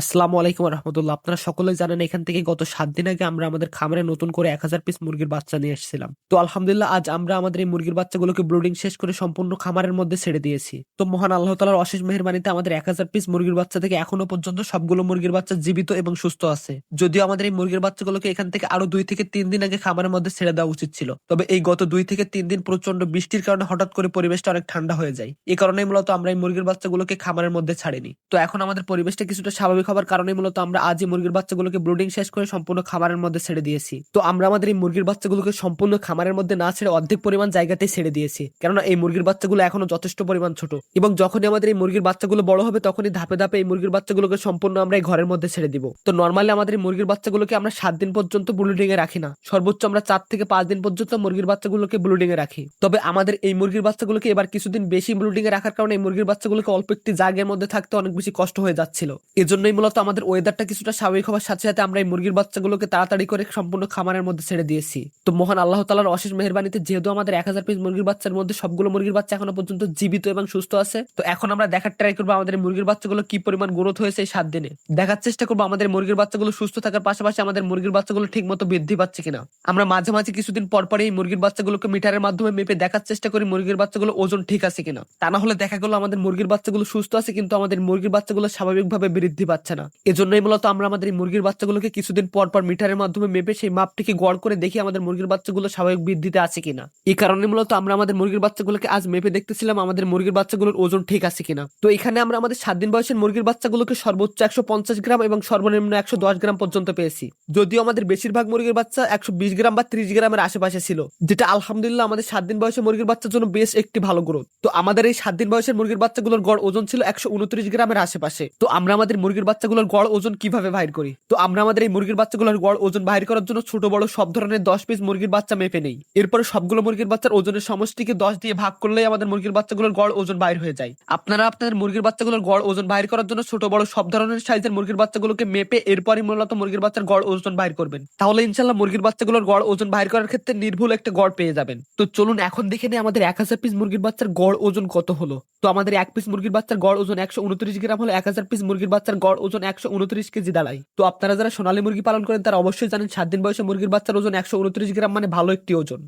আসসালামু আলাইকুম রহমতুল্লাহ আপনারা সকলেই জানেন এখান থেকে গত সাত দিন আগে আমরা আমাদের খামারে নতুন করে এক হাজার পিস মুরগির বাচ্চা নিয়ে এসেছিলাম। তো আলহামদুলিল্লাহ আজ আমরা আমাদের এই মুরগির বাচ্চাগুলোকে ব্রুডিং শেষ করে সম্পূর্ণ খামারের মধ্যে ছেড়ে দিয়েছি। তো মহান আল্লাহ তালার অশেষ মেহরবানিতে আমাদের এক হাজার পিস মুরগির বাচ্চা থেকে এখনও পর্যন্ত সবগুলো মুরগির বাচ্চা জীবিত এবং সুস্থ আছে। যদিও আমাদের এই মুরগির বাচ্চাগুলোকে এখান থেকে আরও দুই থেকে তিন দিন আগে খামারের মধ্যে ছেড়ে দেওয়া উচিত ছিল। তবে এই গত দুই থেকে তিন দিন প্রচণ্ড বৃষ্টির কারণে হঠাৎ করে পরিবেশটা অনেক ঠান্ডা হয়ে যায়। এই কারণে মূলত আমরা এই মুরগির বাচ্চাগুলোকে খামারের মধ্যে ছাড়িনি। তো এখন আমাদের পরিবেশটা কিছুটা স্বাভাবিক হবার কারণে মূলত আমরা আজই মুরগির বাচ্চাগুলোকে ব্রুডিং শেষ করে সম্পূর্ণ খামারের মধ্যে ছেড়ে দিয়েছি। তো আমরা আমাদের এই মুরগির বাচ্চাগুলোকে সম্পূর্ণ খামারের মধ্যে না ছেড়ে অর্ধেক পরিমাণ জায়গাতে ছেড়ে দিয়েছি। কেননা এই মুরগির বাচ্চাগুলো এখনও যথেষ্ট পরিমাণ ছোট। এবং যখনই আমাদের এই মুরগির বাচ্চাগুলো বড় হবে, তখনই ধাপে ধাপে এই মুরগির বাচ্চাগুলোকে সম্পূর্ণ আমরা এই ঘরের মধ্যে ছেড়ে দিব। তো নর্মালি আমাদের এই মুরগির বাচ্চাগুলোকে আমরা সাত দিন পর্যন্ত ব্লুডিং এ রাখি না। সর্বোচ্চ আমরা চার থেকে পাঁচ দিন পর্যন্ত মুরগির বাচ্চাগুলোকে ব্লুডিং এ রাখি। তবে আমাদের এই মুরগির বাচ্চাগুলোকে এবার কিছুদিন বেশি ব্লুডিং এ রাখার কারণে এই মুরগির বাচ্চাগুলোকে অল্প একটি জায়গার মধ্যে থাকতে অনেক বেশি কষ্ট হয়ে যাচ্ছিল। এজন্যই মূলত আমাদের ওয়েদারটা কিছুটা স্বাভাবিক হওয়ার সাথে সাথে আমরা এই মুরগির বাচ্চাগুলোকে তাড়াতাড়ি করে সম্পূর্ণ খামারের মধ্যে ছেড়ে দিয়েছি। তো মহান আল্লাহ তালার অশেষ মেহরবানিতে যেহেতু আমাদের এক হাজার পিস মুরগির বাচ্চার মধ্যে সবগুলো মুরগির বাচ্চা এখনও পর্যন্ত জীবিত এবং সুস্থ আছে, তো এখন আমরা দেখার ট্রাই করব আমাদের মুরগির বাচ্চাগুলো কি পরিমাণ গ্রোথ হয়েছে এই সাত দিনে। দেখার চেষ্টা করব আমাদের মুরগির বাচ্চাগুলো সুস্থ থাকার পাশাপাশি আমাদের মুরগির বাচ্চাগুলো ঠিক মতো বৃদ্ধি পাচ্ছে কিনা। আমরা মাঝে মাঝে কিছুদিন পর পরে এই মুরগির বাচ্চাগুলোকে মিটারের মাধ্যমে মেপে দেখার চেষ্টা করি মুরগির বাচ্চাগুলো ওজন ঠিক আছে কিনা। তা না হলে দেখা গেলো আমাদের মুরগির বাচ্চাগুলো সুস্থ আছে, কিন্তু আমাদের মুরগির বাচ্চাগুলো স্বাভাবিকভাবে বৃদ্ধি পাচ্ছে। না। এজন্যই মূলত আমরা আমাদের এই মুরগির বাচ্চাগুলোকে কিছুদিন পর পর মিটারের মাধ্যমে মেপে সেই মাপটিকে গড় করে দেখি আমাদের মুরগির বাচ্চাগুলো স্বাভাবিক বৃদ্ধিতে আছে কিনা। এই কারণে মূলত আমরা আমাদের মুরগির বাচ্চাগুলোকে আজ মেপে দেখতেছিলাম আমাদের মুরগির বাচ্চাগুলোর ওজন ঠিক আছে কিনা। তো এখানে আমরা আমাদের সাত দিন বয়সের মুরগির বাচ্চাগুলোকে সর্বোচ্চ একশো পঞ্চাশ গ্রাম এবং সর্বনিম্ন একশো দশ গ্রাম পর্যন্ত পেয়েছি। যদিও আমাদের বেশিরভাগ মুরগির বাচ্চা একশো বিশ গ্রাম বা ত্রিশ গ্রামের আশেপাশে ছিল, যেটা আলহামদুলিল্লাহ আমাদের সাত দিন বয়সের মুরগির বাচ্চার জন্য বেশ একটি ভালো গ্রোথ। তো আমাদের এই সাত দিন বয়সের মুরগির বাচ্চাগুলোর গড় ওজন ছিল একশো উনত্রিশ গ্রামের আশেপাশে। তো আমরা আমাদের মুরগির বাচ্চাগুলোর গড় ওজন কীভাবে বাইর করি? তো আমরা আমাদের এই মুরগির বাচ্চাগুলোর গড় ওজন বাইর করার জন্য ছোট, বড় সব ধরনের দশ পিস মুরগির বাচ্চা মেপে নেই। এরপরে সবগুলো মুরগির বাচ্চার ওজনের সমষ্টিকে দশ দিয়ে ভাগ করলেই আমাদের মুরগির বাচ্চাগুলোর গড় ওজন বাইর হয়ে যায়। আপনারা আপনাদের মুরগির বাচ্চাগুলোর গড় ওজন বাইর করার জন্য ছোট, বড় সব ধরনের সাইজের মুরগির বাচ্চাগুলোকে মেপে এরপরই মূলত মুরগির বাচ্চার গড় ওজন বাইর করবেন। তাহলে ইনশাল্লাহ মুরগির বাচ্চাগুলোর গড় ওজন বাইর করার ক্ষেত্রে নির্ভুল একটা গড় পেয়ে যাবেন। তো চলুন এখন দেখে নিই আমাদের এক হাজার পিস মুরগির বাচ্চার গড় ওজন কত হলো। তো আমাদের এক পিস মুরগির বাচ্চার গড় ওজন একশো উনত্রিশ গ্রাম হলে, এক হাজার পিস মুরগির বাচ্চার গড় ওজন একশো উনত্রিশ কেজি দাঁড়ায় তো আপনারা যারা সোনালী মুরগি পালন করেন, তারা অবশ্যই জানেন সাত দিন বয়সে মুরগির বাচ্চার ওজন একশো উনত্রিশ গ্রাম মানে ভালো একটি ওজন।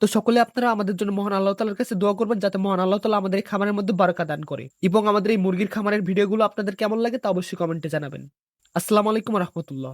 তো সকলে আপনারা আমাদের জন্য মহান আল্লাহ তালার কাছে দোয়া করবেন, যাতে মহান আল্লাহ তালা আমাদের এই খামারের মধ্যে বারকা দান করে। এবং আমাদের এই মুরগির খামারের ভিডিওগুলো আপনাদের কেমন লাগে তা অবশ্যই কমেন্টে জানাবেন। আসসালামু আলাইকুম রহমতুল্লাহ।